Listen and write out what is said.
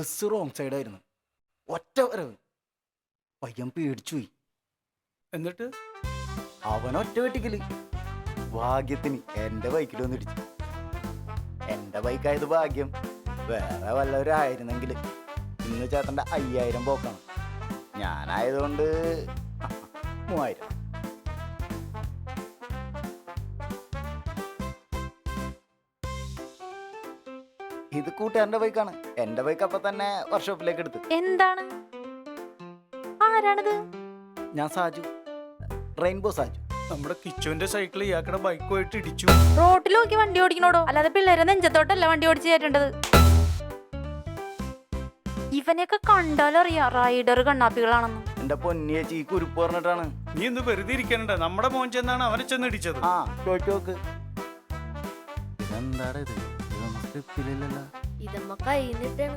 Bus wrong സൈഡായിരുന്നു ഒറ്റ വരവ്. പയ്യൻ പേടിച്ചു പോയി. എന്നിട്ട്? അവൻ ഒറ്റ വെട്ടിക്കൽ. ഭാഗ്യത്തിന് എന്റെ ബൈക്കിൽ വന്നിടിച്ചു. എന്റെ ബൈക്കായത് ഭാഗ്യം. വേറെ വല്ലവരായിരുന്നെങ്കിൽ ഇന്ന് ചേട്ടന്റെ അയ്യായിരം പോക്കാണ്. ഞാനായതുകൊണ്ട് മൂവായിരം. ഇത് കൂട്ടുകാരന്റെ ബൈക്കാണ് എന്റെ ബൈക്ക് അപ്പൊ തന്നെ വർക്ക്ഷോപ്പിലേക്ക് എടുത്തു. എന്താണ്? ആരാണത്? ഞാൻ സാജു. റെയിൻബോ സാജു. നമ്മുടെ കിച്ചുവിന്റെ സൈക്കിൾ ഇയാക്കടെ ബൈക്കുമായിട്ട് ഇടിച്ചു. റോട്ടിൽ നോക്കി വണ്ടി ഓടിക്കണോടോ? അല്ലാതെ പിള്ളേരെ നെഞ്ചത്തോട്ടല്ല വണ്ടി ഓടിച്ചു കയറ്റേണ്ടത്. ഇവനെയൊക്കെ അറിയാ റൈഡർ കണ്ണാപ്പികളാണെന്ന്. എന്റെ പൊന്നിയെ ഈ കുരുപ്പ് പറഞ്ഞിട്ടാണ്. നീ ഇന്ന് വെറുതെ ഇരിക്കണ്ട? നമ്മുടെ മോൻ ചെന്നാണ് അവനെ ചെന്ന് ഇടിച്ചത്. ആ ചോദിച്ചു നോക്ക്. എന്താണ് ഇത്? ഇതൊന്നും സ്ക്രിപ്റ്റിലില്ലല്ലോ ഇതമ്മ കൈന്നിട്ടാണ്